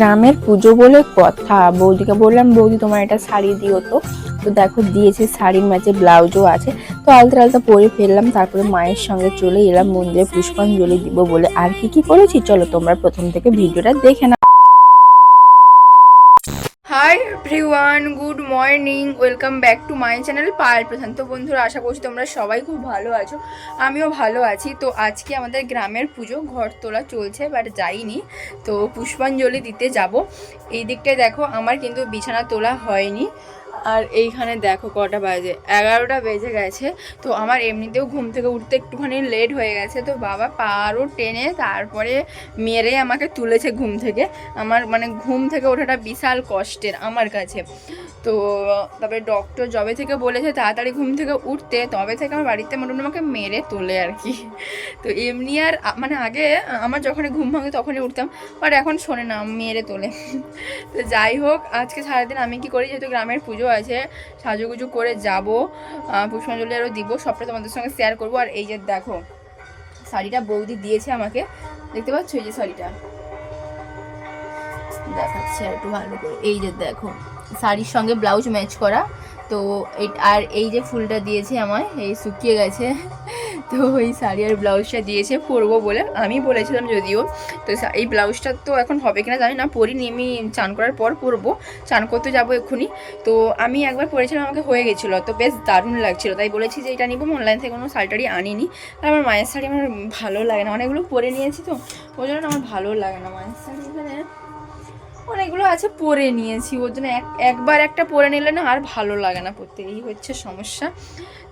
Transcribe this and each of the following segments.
গ্রামের পুজো বলে কথা। বৌদিকে বললাম, বৌদি, তোমার এটা শাড়ি দিও তো। তো দেখো, দিয়েছে শাড়ির ম্যাচে ব্লাউজও আছে। তো আলতা আলতা পরে ফেললাম, তারপরে মায়ের সঙ্গে চলে এলাম, মন্দিরে পুষ্পাঞ্জলি দিব বলে। আর কি কি করেছি? চলো তোমরা প্রথম থেকে ভিডিওটা দেখে না hi everyone, good morning, welcome back to my channel Payel Pradhan. তো বন্ধুরা, আশা করছি তোমরা সবাই খুব ভালো আছো, আমিও ভালো আছি। তো আজকে আমাদের গ্রামের পুজো, ঘর তোলা চলছে বাট যাইনি। তো পুষ্পাঞ্জলি দিতে যাব। এই দিকটায় দেখো, আমার কিন্তু বিছানা তোলা হয়নি। আর এইখানে দেখো কটা বাজে। এগারোটা বেজে গেছে, তো আমার এমনিতেও ঘুম থেকে উঠতে একটুখানি লেট হয়ে গেছে, তো বাবা পারও টেনে তারপরে মেরে আমাকে তুলেছে ঘুম থেকে। আমার মানে ঘুম থেকে ওঠাটা বিশাল কষ্টের আমার কাছে। তো তবে ডক্টর জবে থেকে বলেছে তাড়াতাড়ি ঘুম থেকে উঠতে, তবে থেকে আমার বাড়িতে মোটামুটি আমাকে মেরে তোলে আর কি। তো এমনি আর মানে আগে আমার যখনই ঘুম ভাঙে তখনই উঠতাম বাট এখন শোনে না, মেরে তোলে। তো যাই হোক, আজকে সারাদিন আমি কি করি, যেহেতু গ্রামের পুজো আছে সাজুগুজু করে যাব। পুষ্পাঞ্জলি আরও দিব, সবটা তোমাদের সঙ্গে শেয়ার করব। আর এই যে দেখো, শাড়িটা বৌদি দিয়েছে আমাকে। দেখতে পাচ্ছ এই যে শাড়িটা? দেখাচ্ছে একটু ভালো করে। এই যে দেখো, শাড়ির সঙ্গে ব্লাউজ ম্যাচ করা। তো আর এই যে ফুলটা দিয়েছে আমায়, এই শুকিয়ে গেছে, তো এই শাড়ি আর ব্লাউজটা দিয়েছে, পরবো বলে আমি বলেছিলাম যদিও। তো এই ব্লাউজটা তো এখন হবে কিনা জানি না, পরিনি আমি চান করার পর পরবো, চান করতে যাব এক্ষুনি। তো আমি একবার পরেছিলাম, আমাকে হয়ে গেছিল, তো বেশ দারুণ লাগছিল, তাই বলেছি যে এটা নিবো অনলাইন থেকে কোনো শাড়ি আনিনি। আর আমার মায়ের শাড়ি আমার ভালো লাগে না, অনেকগুলো পরে নিয়েছি তো, ওই জন্য আমার ভালো লাগে না মায়ের শাড়ি। অনেকগুলো আছে পরে নিয়েছি, ওর জন্য এক, একবার একটা পরে নিলে না আর ভালো লাগে না পরতে, এই হচ্ছে সমস্যা।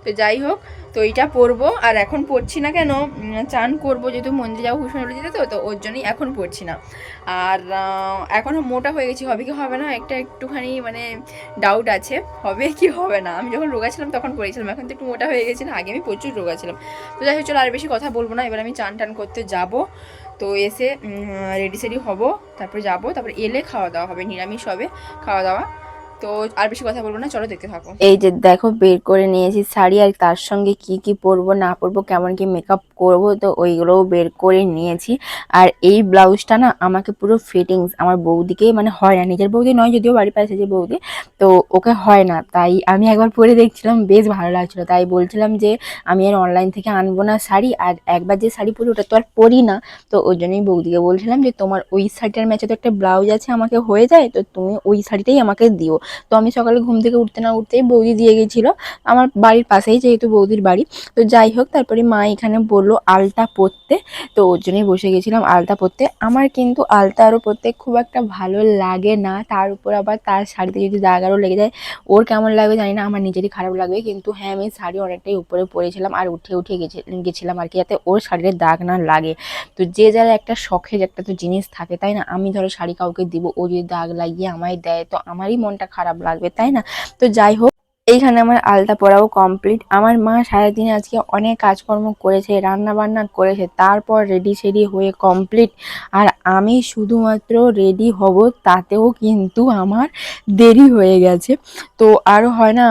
তো যাই হোক, তো এইটা পরবো, আর এখন পরছি না কেন? চান করব, যেহেতু মন্দিরে যাব দিতে, তো তো ওর জন্যই এখন পরছি না। আর এখনও মোটা হয়ে গেছি, হবে কি হবে না, একটা একটুখানি মানে ডাউট আছে, হবে কি হবে না? আমি যখন রোগা ছিলাম তখন পরেছিলাম এখন তো একটু মোটা হয়ে গেছি না, আগে আমি প্রচুর রোগা ছিলাম। তো যাই হোক, চলো আর বেশি কথা বলব না, এবার আমি চান টান করতে যাব। তো এসে রেডি সেডি হব, তারপরে যাব, তারপরে এলে খাওয়া দাওয়া হবে, নিরামিষ হবে খাওয়া দাওয়া তো আর বেশি কথা বলব না, চলো দেখতে থাকো। এই যে দেখো, বের করে নিয়েছি শাড়ি, আর তার সঙ্গে কি কি পরবো, না পরবো, কেমন কি মেকআপ করব, তো ওইগুলোও বের করে নিয়েছি। আর এই ব্লাউজটা না, আমাকে পুরো ফিটিংস আমার বৌদিকে মানে হয় না, নিজের বৌদি নয়, যদিও বাড়ি পাশে যে বৌদি, তো ওকে হয় না। তাই আমি একবার পরে দেখছিলাম, বেশ ভালো লাগছিল। তাই বলছিলাম যে, আমি আর অনলাইন থেকে আনব না শাড়ি, আর একবার যে শাড়ি পরি, ওটা তো আর পরি না। তো ওই জন্যই বৌদিকে বলছিলাম যে, তোমার ওই শাড়িটার ম্যাচে তো একটা ব্লাউজ আছে, আমাকে হয়ে যায়, তো তুমি ওই শাড়িটাই আমাকে দিও। তো আমি সকালে ঘুম থেকে উঠতে না উঠতেই বৌদি দিয়ে গেছিল আমার বাড়ির পাশেই যেহেতু বৌদির বাড়ি। তো যাই হোক, তারপরে মা এখানে বলল আলতা পরতে। তো ওর জন্যই বসে গেছিলাম আলতা পরতে। আমার কিন্তু আলতা আরও পরতে খুব একটা ভালো লাগে না। তার উপর আবার তার শাড়িতে যদি দাগ আরও লেগে যায়, ওর কেমন লাগবে জানি না, আমার নিজেরই খারাপ লাগবে। কিন্তু হ্যাঁ আমি শাড়ি অনেকটাই উপরে পরেছিলাম আর উঠে উঠে গেছি, গেছিলাম আর কি, যাতে ওর শাড়িতে দাগ না লাগে। তো যে যারা একটা শখের একটা তো জিনিস থাকে, তাই না? আমি ধরো শাড়ি কাউকে দিব, ও যদি দাগ লাগিয়ে আমায় দেয়, তো আমারই মনটা খারাপ লাগবে তাই না? তো যাই হোক এইখানে আমার আলতা পরাও কমপ্লিট আমার মা সারাদিনে আজকে অনেক কাজকর্ম করেছে রান্না বান্না করেছে, তারপর রেডি সেডি হয়ে কমপ্লিট আর আমি শুধুমাত্র রেডি হব তাতেও কিন্তু আমার দেরি হয়ে গেছে। তো আরও হয় না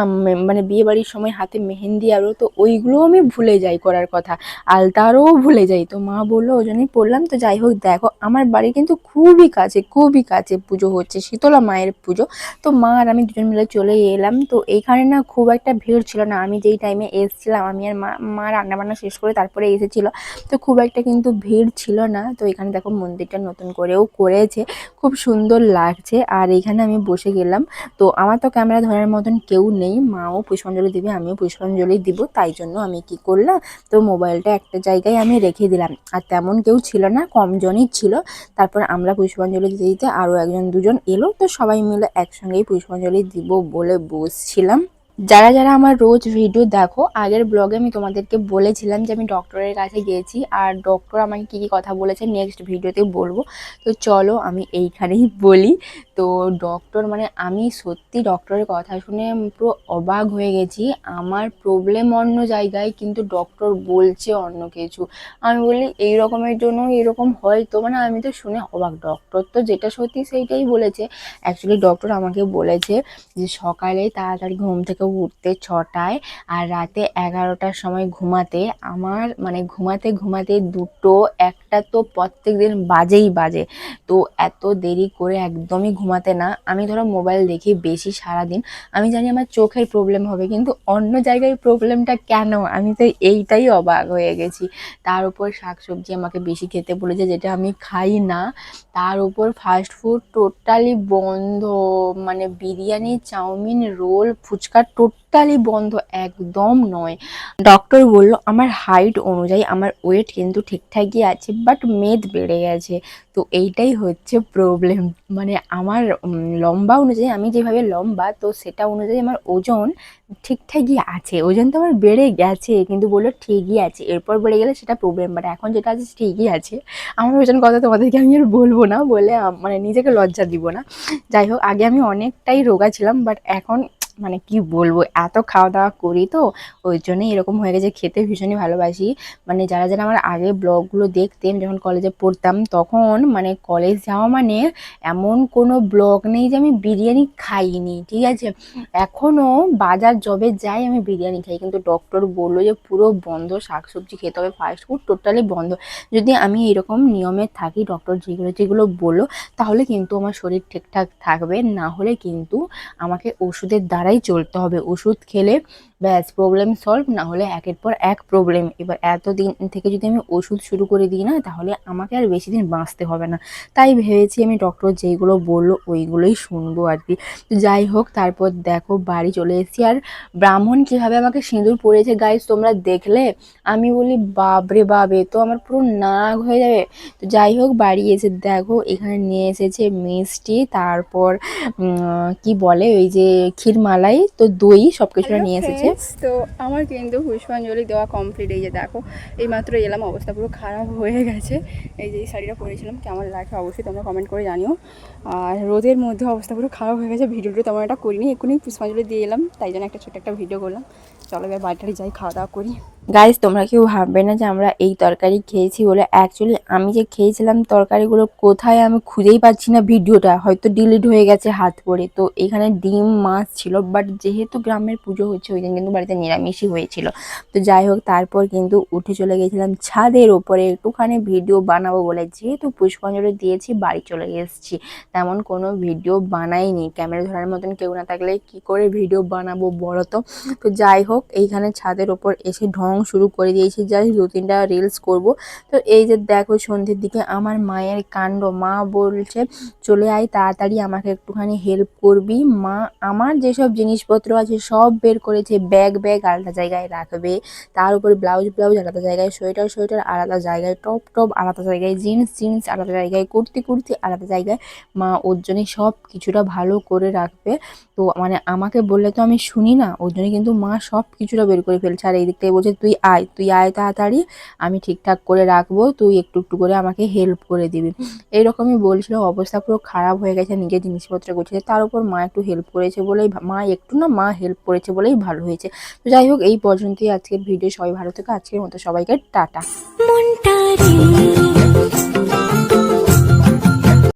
মানে বিয়ে বাড়ির সময় হাতে মেহেন্দি আরও তো ওইগুলোও আমি ভুলে যাই করার কথা। আলতা আরও ভুলে যাই। তো মা বলল ওই জন্যই পড়লাম, তো যাই হোক, দেখো, আমার বাড়ি কিন্তু খুবই কাছে খুবই কাছে পুজো হচ্ছে, শীতলা মায়ের পুজো। তো মা আর আমি দুজন মিলে চলে এলাম। তো এইখানে না খুব একটা ভিড় ছিল না। আমি যেই টাইমে এসেছিলাম, আমি আর মা মা রান্নাবান্না শেষ করে তারপরে এসেছিল। তো খুব একটা কিন্তু ভিড় ছিল না। তো এখানে দেখো মন্দিরটা নতুন করেও করেছে। খুব সুন্দর লাগছে। আর এইখানে আমি বসে গেলাম। তো আমার তো ক্যামেরা ধরার মতন কেউ নেই। মাও পুষ্পাঞ্জলি দিবে, আমিও পুষ্পাঞ্জলি দিব। তাই জন্য আমি কি করলাম? তো মোবাইলটা একটা জায়গায় আমি রেখে দিলাম। আর তেমন কেউ ছিল না কমজনই ছিল। তারপর আমরা পুষ্পাঞ্জলি দিতে দিতে আরও একজন, দুজন এলো। তো সবাই মিলে একসঙ্গেই পুষ্পাঞ্জলি দিব বলে বসছিলাম। যারা যারা আমার রোজ ভিডিও দেখো, আগের ব্লগে আমি তোমাদেরকে বলেছিলাম যে আমি ডক্টরের কাছে গিয়েছি আর ডক্টর আমাকে কী কী কথা বলেছে নেক্সট ভিডিওতে বলব। তো চলো আমি এইখানেই বলি। তো ডক্টর মানে আমি সত্যি ডক্টরের কথা শুনে পুরো অবাক হয়ে গেছি। আমার প্রবলেম অন্য জায়গায়, কিন্তু ডক্টর বলছে অন্য কিছু। আমি বলি, এই রকমের জন্য এরকম হয় তো? মানে আমি তো শুনে অবাক। ডক্টর তো যেটা সত্যি সেইটাই বলেছে। অ্যাকচুয়ালি ডক্টর আমাকে বলেছে যে সকালে তাড়াতাড়ি ঘুম থেকে উঠতে ছটায় আর রাতে এগারোটার সময় ঘুমাতে। আমার মানে ঘুমাতে ঘুমাতে দুটো, একটা তো প্রত্যেক দিন বাজেই বাজে। তো এত দেরি করে একদমই ঘুমাতে না, আমি ধরো মোবাইল দেখি বেশি সারাদিন, আমি জানি আমার চোখের প্রবলেম হবে, কিন্তু অন্য জায়গায় প্রবলেমটা কেন? আমি তো এইটাই অবাক হয়ে গেছি। তার উপর শাকসবজি আমাকে বেশি খেতে বলেছে, যেটা আমি খাই না। তার উপর ফাস্ট ফুড টোটালি বন্ধ মানে biryani, chowmein, roll, phuchka totally বন্ধ একদম নয়। ডক্টর বলল, আমার হাইট অনুযায়ী আমার ওয়েট কিন্তু ঠিকঠাকই আছে বাট মেদ বেড়ে গেছে। তো এইটাই হচ্ছে প্রবলেম মানে আমার লম্বা অনুযায়ী, আমি যেভাবে লম্বা, তো সেটা অনুযায়ী আমার ওজন ঠিকঠাকই আছে। ওজন তো আমার বেড়ে গেছে, কিন্তু বলল ঠিকই আছে। এরপর বেড়ে গেলে সেটা প্রবলেম বাট এখন যেটা আছে ঠিকই আছে। আমার ওজন কথা তোমাদেরকে আমি আর বলব না, বলে মানে নিজেকে লজ্জা দিব না। যাই হোক, আগে আমি অনেকটাই রোগা ছিলাম বাট এখন মানে কি বলব, এত খাওয়া দাওয়া করি তো, ওই জন্যই এরকম হয়ে গেছে, খেতে ভীষণই ভালোবাসি। মানে যারা যারা আমার আগে ব্লগগুলো দেখতেন, যখন কলেজে পড়তাম, তখন মানে কলেজ যাওয়া মানে এমন কোনো ব্লগ নেই যে আমি বিরিয়ানি খাইনি, ঠিক আছে? এখনও বাজার জবে যাই আমি বিরিয়ানি খাই, কিন্তু ডক্টর বলল যে পুরো বন্ধ, শাকসবজি খেতে হবে ফাস্ট ফুড টোটালি বন্ধ। যদি আমি এরকম নিয়মে থাকি ডক্টর যেগুলো যেগুলো বলল, তাহলে কিন্তু আমার শরীর ঠিকঠাক থাকবে, না হলে কিন্তু আমাকে ওষুধের দ্বারাই চলতে হবে। ওষুধ খেলে ব্যাস প্রবলেম সলভ না হলে একের পর এক প্রবলেম এবার এতদিন থেকে যদি আমি ওষুধ শুরু করে দিই না, তাহলে আমাকে আর বেশি দিন বাঁচতে হবে না। তাই ভেবেছি আমি ডক্টর যেইগুলো বলল, ওইগুলোই শুনব আর কি। যাই হোক, তারপর দেখো বাড়ি চলে এসেছি। আর ব্রাহ্মণ কীভাবে আমাকে সিঁদুর পড়েছে গাইজ তোমরা দেখলে? আমি বলি বাবরে বাবে তো আমার পুরো নাক হয়ে যাবে। তো যাই হোক, বাড়ি এসে দেখো, এখানে নিয়ে এসেছে মিষ্টি, তারপর কি বলে, ওই যে ক্ষীরমালাই, তো দই সব কিছুটা নিয়ে এসেছে। তো আমার কিন্তু পুষ্পাঞ্জলি দেওয়া কমপ্লিট এই যে দেখো, এইমাত্র এলাম, অবস্থা পুরো খারাপ হয়ে গেছে। এই যে শাড়িটা পরেছিলাম, কেমন লাগে অবশ্যই তোমরা কমেন্ট করে জানিও। আর রোদের মধ্যে অবস্থা পুরো খারাপ হয়ে গেছে, ভিডিওটা তেমন একটা করিনি, এক্ষুনি পুষ্পাঞ্জলি দিয়ে এলাম, তাই জন্য একটা ছোট্ট একটা ভিডিও করলাম। চলো এবার বাড়িটারি যাই, খাওয়া দাওয়া করি। গাইজ তোমরা কেউ ভাববে না যে আমরা এই তরকারি খেয়েছি বলে অ্যাকচুয়ালি আমি যে খেয়েছিলাম তরকারিগুলো কোথায় আমি খুঁজেই পাচ্ছি না ভিডিওটা। হয়তো ডিলিট হয়ে গেছে হাত পড়ে। তো এখানে ডিম, মাছ ছিল বাট যেহেতু গ্রামের পুজো হচ্ছে, ওই দিন কিন্তু বাড়িতে নিরামিষই হয়েছিল। তো যাই হোক, তারপর কিন্তু উঠে চলে গেছিলাম ছাদের ওপরে। একটুখানি ভিডিও বানাবো বলে যেহেতু পুষ্পাঞ্জলি দিয়েছি, বাড়ি চলে এসেছি। তেমন কোনো ভিডিও বানাইনি। ক্যামেরা ধরার মতন কেউ না থাকলে কি করে ভিডিও বানাবো বলো তো? তো যাই হোক, এইখানে ছাদের ওপর এসে ঢং শুরু করে দিয়েছি জাস্ট দু তিনটা রিলস করব। তো এই যে দেখো সন্ধ্যের দিকে আমার মায়ের কাণ্ড, মা বলছে, চলে আয় তাড়াতাড়ি, আমাকে একটুখানি হেল্প করবি। মা, আমার যেসব জিনিসপত্র আছে সব বের করেছে ব্যাগ ব্যাগ আলাদা জায়গায় রাখবে। তার উপর ব্লাউজ ব্লাউজ আলাদা জায়গায়, সোয়েটার সোয়েটার আলাদা জায়গায় টপ টপ আলাদা জায়গায় জিন্স জিন্স আলাদা জায়গায়, কুর্তি কুর্তি আলাদা জায়গায়। মা ওর জন্যই সব কিছুটা ভালো করে রাখবে। তো মানে আমাকে বললে তো আমি শুনি না, ওর জন্য কিন্তু মা সব কিছুটা বের করে ফেলছে। আর এই দিকটায় বলছে, তুই আয়, তুই আয় তাড়াতাড়ি, আমি ঠিকঠাক করে রাখব, তুই একটু একটু করে আমাকে হেল্প করে দিবি। এইরকমই বলছিল, অবস্থা পুরো খারাপ হয়ে গেছে, নিজের জিনিসপত্র গুছিয়ে। তার উপর মা একটু হেল্প করেছে বলেই, মা একটু না, মা হেল্প করেছে বলেই ভালো হয়েছে। তো যাই হোক, এই পর্যন্তই আজকের ভিডিও সবাই ভালো থেকে, আজকের মতো সবাইকে টাটা।